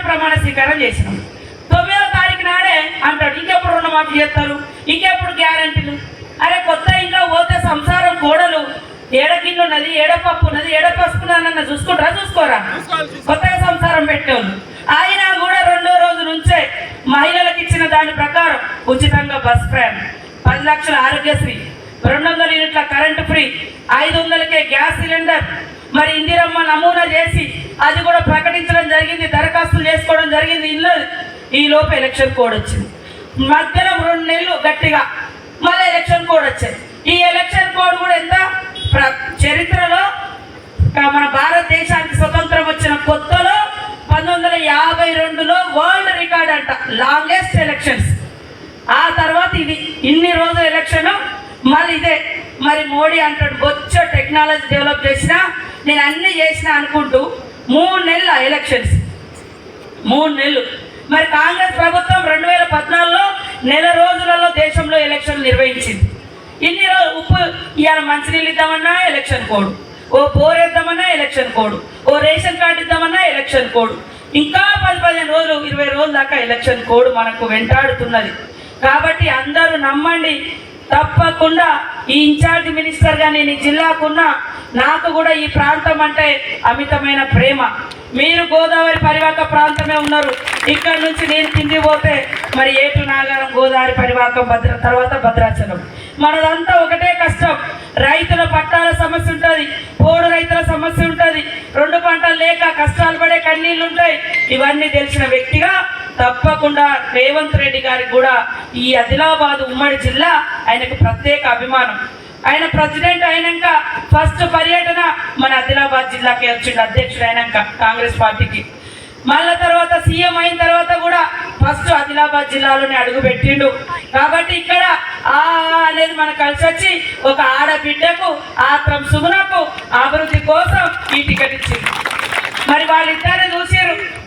రోజు ప్రమాణ స్వీకారం చేసినాం. తొమ్మిదో తారీఖు నాడే అంటాడు ఇంకెప్పుడు రుణమాఫీ చేస్తారు? ఇంకెప్పుడు గ్యారంటీలు? అరే కొత్త ఇంట్లో పోతే సంసారం గోడలు ఏడకిండు ఉన్నది ఏడపప్పు ఉన్నది ఏడపసుకున్నానన్న చూసుకుంటారా చూసుకోరా? కొత్తగా సంసారం పెట్టేవాళ్ళు. ఆయన కూడా రెండో రోజు నుంచే మహిళలకు ఇచ్చిన దాని ప్రకారం ఉచితంగా బస్ ప్రయాణం. పది లక్షల ఆరోగ్యశ్రీ రెండు వందల యూనిట్ల కరెంటు ఫ్రీ ఐదు వందలకే గ్యాస్ సిలిండర్. మరి ఇందిరమ్మ నమూనా చేసి అది కూడా ప్రకటించడం జరిగింది దరఖాస్తులు చేసుకోవడం జరిగింది ఇల్లు ఈ లోపు ఎలక్షన్ కోడ్ వచ్చింది. మధ్యలో రెండు నెలలు గట్టిగా మళ్ళీ ఎలక్షన్ కోడ్ వచ్చింది. ఈ ఎలక్షన్ కోడ్ కూడా ఎంత? ప్ర- చరిత్రలో మన భారతదేశానికి స్వతంత్రం వచ్చిన కొత్తలో పంతొమ్మిది వందల యాభై రెండులో వరల్డ్ రికార్డ్ అంట లాంగెస్ట్ ఎలక్షన్స్. ఆ తర్వాత ఇది ఇన్ని రోజుల ఎలక్షన్ మళ్ళీ ఇదే. మరి మోడీ అంటాడు బొచ్చ టెక్నాలజీ డెవలప్ చేసినా నేను అన్ని చేసిన అనుకుంటూ మూడు నెలల ఎలక్షన్స్. మూడు నెలలు. మరి కాంగ్రెస్ ప్రభుత్వం రెండు వేల పద్నాలుగులో నెల రోజులలో దేశంలో ఎలక్షన్ నిర్వహించింది. ఇన్ని రోజు ఉప్పు ఇవాళ మంచినీళ్ళు ఇద్దామన్నా ఎలక్షన్ కోడ్. ఓ బోర్ ఇద్దామన్నా ఎలక్షన్ కోడ్. ఓ రేషన్ కార్డు ఇద్దామన్నా ఎలక్షన్ కోడ్. ఇంకా పది పదిహేను రోజులు ఇరవై రోజుల దాకా ఎలక్షన్ కోడ్ మనకు వెంటాడుతున్నది. కాబట్టి అందరూ నమ్మండి తప్పకుండా ఈ ఇన్ఛార్జ్ మినిస్టర్గా నేను ఈ జిల్లాకున్న నాకు కూడా ఈ ప్రాంతం అంటే అమితమైన ప్రేమ. మీరు గోదావరి పరివాహక ప్రాంతమే ఉన్నారు. ఇక్కడ నుంచి నేను కింది పోతే మరి ఏటు నాగారం గోదావరి పరివాహకం భద్ర తర్వాత భద్రాచలం. మనదంతా ఒకటే కష్టం. రైతుల పట్టాల సమస్య ఉంటుంది. పోడు రైతుల సమస్య ఉంటుంది. రెండు పంటలు లేక కష్టాలు పడే కన్నీళ్ళు ఉంటాయి ఇవన్నీ తెలిసిన వ్యక్తిగా తప్పకుండా రేవంత్ రెడ్డి గారికి కూడా ఈ ఆదిలాబాద్ ఉమ్మడి జిల్లా ఆయనకు ప్రత్యేక అభిమానం. ఆయన ప్రెసిడెంట్ అయినాక ఫస్ట్ పర్యటన మన ఆదిలాబాద్ జిల్లాకి వచ్చిండు అధ్యక్షుడు అయినాక కాంగ్రెస్ పార్టీకి. మళ్ళా తర్వాత సీఎం అయిన తర్వాత కూడా ఫస్ట్ ఆదిలాబాద్ జిల్లాలోనే అడుగు పెట్టిండు కాబట్టి ఇక్కడ ఆ అనేది మనకు కలిసి వచ్చి ఒక ఆడబిడ్డకు ఆత్రం సుగుణకు అభివృద్ధి కోసం ఈ టికెట్ ఇచ్చింది మరి వాళ్ళిద్దరు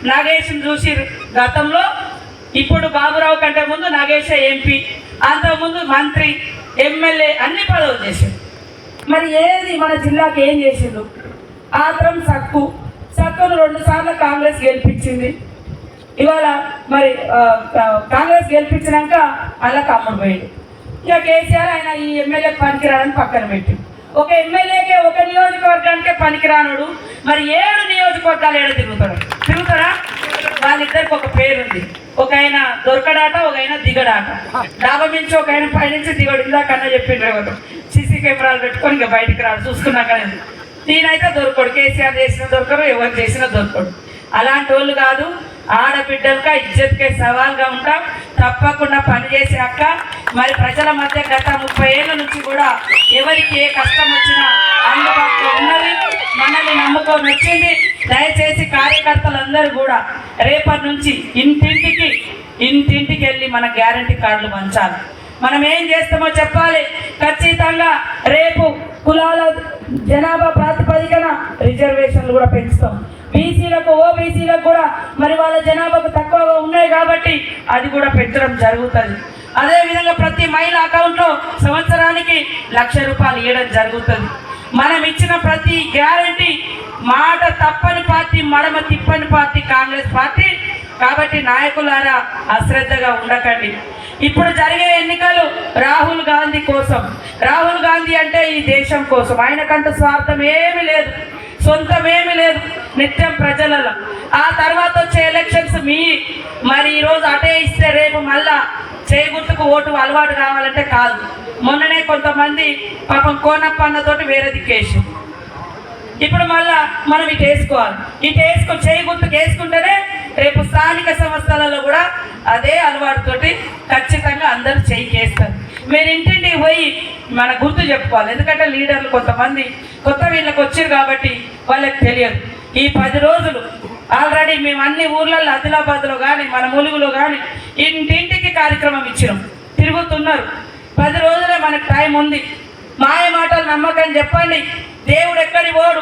నాగేష్ని చూసి గతంలో ఇప్పుడు బాబురావు కంటే ముందు నాగేశ ఎంపీ అంతకుముందు మంత్రి ఎమ్మెల్యే అన్ని పదవులు చేశారు మరి ఏది మన జిల్లాకి ఏం చేసిండు? ఆత్రం సక్కు. సక్కును రెండు సార్లు కాంగ్రెస్ గెలిపించింది. ఇవాళ మరి కాంగ్రెస్ గెలిపించినాక అలా కమ్ముడు పోయాడు. ఇక కేసీఆర్ ఆయన ఈ ఎమ్మెల్యే పనికిరాడని పక్కన పెట్టి ఒక ఎమ్మెల్యేకే ఒక నియోజకవర్గానికే పనికిరానుడు. మరి ఏడు నియోజకవర్గాలు ఏడు తిరుగుతాడు తిరుగుతారా వాళ్ళిద్దరికి ఒక పేరుంది. ఒక ఆయన దొరకడాట ఒక ఆయన దిగడాట. డాబా నుంచి ఒక ఆయన పైనుంచి దిగడు. ఇలా అన్న చెప్పిండ్రు ఎవరు? సీసీ కెమెరాలు పెట్టుకొని ఇంకా బయటికి రాడు చూసుకున్నాక నేనైతే దొరకడు. కేసీఆర్ చేసిన దొరకరు ఎవరు చేసినా దొరకడు. అలాంటి వాళ్ళు కాదు. ఆడబిడ్డలుగా ఇజ్జత్కే సవాల్గా ఉంటాం. తప్పకుండా పనిచేసే అక్క. మరి ప్రజల మధ్య గత ముప్పై ఏళ్ళ నుంచి కూడా ఎవరికి ఏ కష్టం వచ్చినా నమ్మకం వచ్చింది. దయచేసి కార్యకర్తలందరూ కూడా రేపటి నుంచి ఇంటింటికి ఇంటింటికి వెళ్ళి మన గ్యారంటీ కార్డులు పంచాలి. మనం ఏం చేస్తామో చెప్పాలి. ఖచ్చితంగా రేపు కులాల జనాభా ప్రాతిపదికన రిజర్వేషన్లు కూడా పెంచుతాం. బీసీలకు ఓబీసీలకు కూడా మరి వాళ్ళ జనాభాకు తక్కువగా ఉన్నాయి కాబట్టి అది కూడా పెంచడం జరుగుతుంది. అదేవిధంగా ప్రతి మహిళ అకౌంట్లో సంవత్సరానికి లక్ష రూపాయలు ఇవ్వడం జరుగుతుంది. మనం ఇచ్చిన ప్రతి గ్యారంటీ మాట తప్పని పార్టీ మడమ తిప్పని పార్టీ కాంగ్రెస్ పార్టీ. కాబట్టి నాయకులారా అశ్రద్ధగా ఉండకండి. ఇప్పుడు జరిగే ఎన్నికలు రాహుల్ గాంధీ కోసం. రాహుల్ గాంధీ అంటే ఈ దేశం కోసం. ఆయనకంటూ స్వార్థం ఏమీ లేదు. సొంతమేమి లేదు. నిత్యం ప్రజలలో. ఆ తర్వాత వచ్చే ఎలక్షన్స్ మీ. మరి ఈరోజు అటే ఇస్తే రేపు మళ్ళా చేయగుర్తుకు ఓటు అలవాటు కావాలంటే కాదు. మొన్ననే కొంతమంది పాపం కోనప్పన్నతో వేరే దిక్కేసి ఇప్పుడు మళ్ళా మనం ఇటు వేసుకోవాలి. ఇటు వేసుకో చేయి గుర్తుకు వేసుకుంటేనే రేపు స్థానిక సంస్థలలో కూడా అదే అలవాటుతోటి ఖచ్చితంగా అందరూ చేయికి వేస్తారు మీరు ఇంటింటికి పోయి మన గుర్తు చెప్పుకోవాలి. ఎందుకంటే లీడర్లు కొంతమంది కొత్త వీళ్ళకి వచ్చారు కాబట్టి వాళ్ళకి తెలియదు. ఈ పది రోజులు ఆల్రెడీ మేము అన్ని ఊర్లలో ఆదిలాబాద్లో కానీ మన ములుగులో కానీ ఇంటింటికి కార్యక్రమం ఇచ్చినాం. తిరుగుతున్నారు. పది రోజులే మనకు టైం ఉంది. మాయ మాటలు నమ్మకం చెప్పండి. దేవుడు ఎక్కడి పోడు?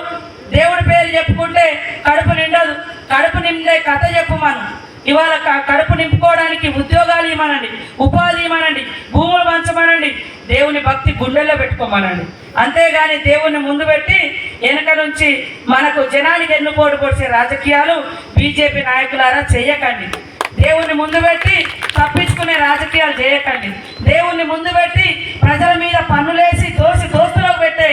దేవుడి పేరు చెప్పుకుంటే కడుపు నిండదు. కడుపు నిండే కథ చెప్పమను ఇవాళ క- కడుపు నింపుకోవడానికి ఉద్యోగాలు ఇవ్వనండి. ఉపాధి ఇవ్వనండి. భూములు పంచమనండి. దేవుని భక్తి గుండెల్లో పెట్టుకోమనండి. అంతేగాని దేవుణ్ణి ముందు పెట్టి వెనక నుంచి మనకు జనానికి ఎన్నుకోడు పొడిచే రాజకీయాలు బీజేపీ నాయకులారా చేయకండి దేవుణ్ణి ముందు పెట్టి తప్పించుకునే రాజకీయాలు చేయకండి. దేవుణ్ణి ముందు పెట్టి ప్రజల మీద పన్నులేసి దోసి దోస్తులకు పెట్టే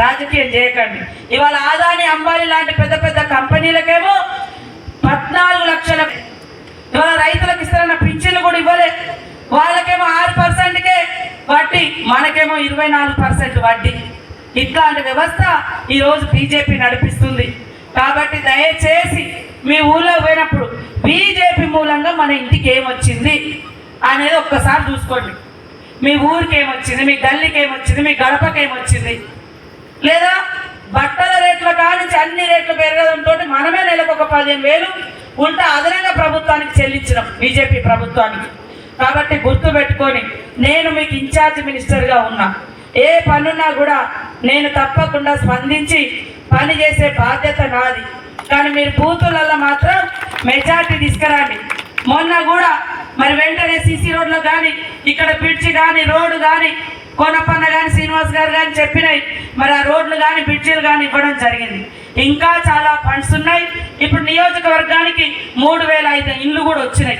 రాజకీయం చేయకండి. ఇవాళ ఆదాని అంబానీ లాంటి పెద్ద పెద్ద కంపెనీలకేమో పద్నాలుగు లక్షల ఇవాళ రైతులకు ఇస్తారన్న పింఛన్లు కూడా ఇవ్వలే. వాళ్ళకేమో ఆరు పర్సెంట్కే వడ్డీ మనకేమో ఇరవై నాలుగు పర్సెంట్ వడ్డీ. ఇట్లాంటి వ్యవస్థ ఈరోజు బీజేపీ నడిపిస్తుంది. కాబట్టి దయచేసి మీ ఊళ్ళో పోయినప్పుడు బీజేపీ మూలంగా మన ఇంటికి ఏమొచ్చింది అనేది ఒక్కసారి చూసుకోండి. మీ ఊరికి ఏమొచ్చింది మీ గల్లీకి ఏమొచ్చింది మీ గడపకి ఏమొచ్చింది లేదా బట్టల రేట్ల కానించి అన్ని రేట్లు పెరగడంతో మనమే నెలకు ఒక పదిహేను వేలు ఉంటే అదనంగా ప్రభుత్వానికి చెల్లించినాం బీజేపీ ప్రభుత్వానికి. కాబట్టి గుర్తు పెట్టుకొని నేను మీకు ఇన్ఛార్జ్ మినిస్టర్గా ఉన్నా. ఏ పనున్నా కూడా నేను తప్పకుండా స్పందించి పని చేసే బాధ్యత నాది. కానీ మీరు బూతులలో మాత్రం మెజార్టీ తీసుకురండి. మొన్న కూడా మరి వెంటనే సీసీ రోడ్లో ఇక్కడ పిడ్చి కానీ రోడ్డు కానీ కోనపన్న కానీ శ్రీనివాస్ గారు కానీ చెప్పినాయి. మరి ఆ రోడ్లు కానీ బ్రిడ్జిలు కానీ ఇవ్వడం జరిగింది. ఇంకా చాలా ఫండ్స్ ఉన్నాయి. ఇప్పుడు నియోజకవర్గానికి మూడు వేల ఐదు ఇళ్ళు కూడా వచ్చినాయి.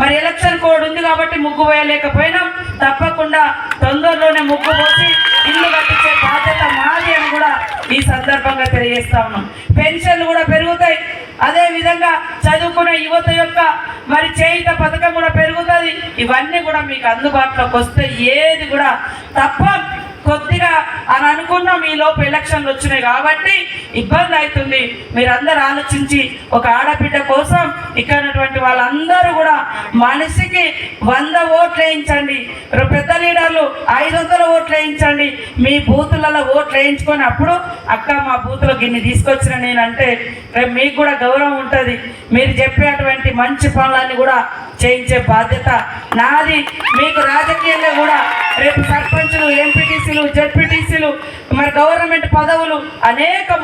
మరి ఎలక్షన్ కోడ్ ఉంది కాబట్టి ముగ్గు వేయలేకపోయినాం. తప్పకుండా తొందరలోనే ముగ్గు పోసి ఇల్లు కట్టించే బాధ్యత మాది అని కూడా ఈ సందర్భంగా తెలియజేస్తా ఉన్నాం. పెన్షన్లు కూడా పెరుగుతాయి. అదేవిధంగా చదువుకునే యువత యొక్క మరి చే ఇవన్నీ కూడా మీకు అందుబాటులోకి వస్తే ఏది కూడా తప్ప కొద్దిగా అని అనుకున్న మీలోపు లోపు ఎలక్షన్లు వచ్చినాయి కాబట్టి ఇబ్బంది అవుతుంది. మీరందరూ ఆలోచించి ఒక ఆడబిడ్డ కోసం ఇక్కడ ఉన్నటువంటి వాళ్ళందరూ కూడా మనిషికి వంద ఓట్లు వేయించండి. పెద్ద లీడర్లు ఐదు వందల ఓట్లు వేయించండి. మీ బూతులలో ఓట్లు వేయించుకొని అప్పుడు అక్క మా బూతులో గిన్ని తీసుకొచ్చిన నేనంటే రేపు మీకు కూడా గౌరవం ఉంటుంది. మీరు చెప్పేటువంటి మంచి పనులన్నీ కూడా చేయించే బాధ్యత నాది. మీకు రాజకీయంగా కూడా రేపు సర్పంచులు ఎంపీటీసీలు జడ్పీటీసీలు మరి గవర్నమెంట్ పదవులు అనేక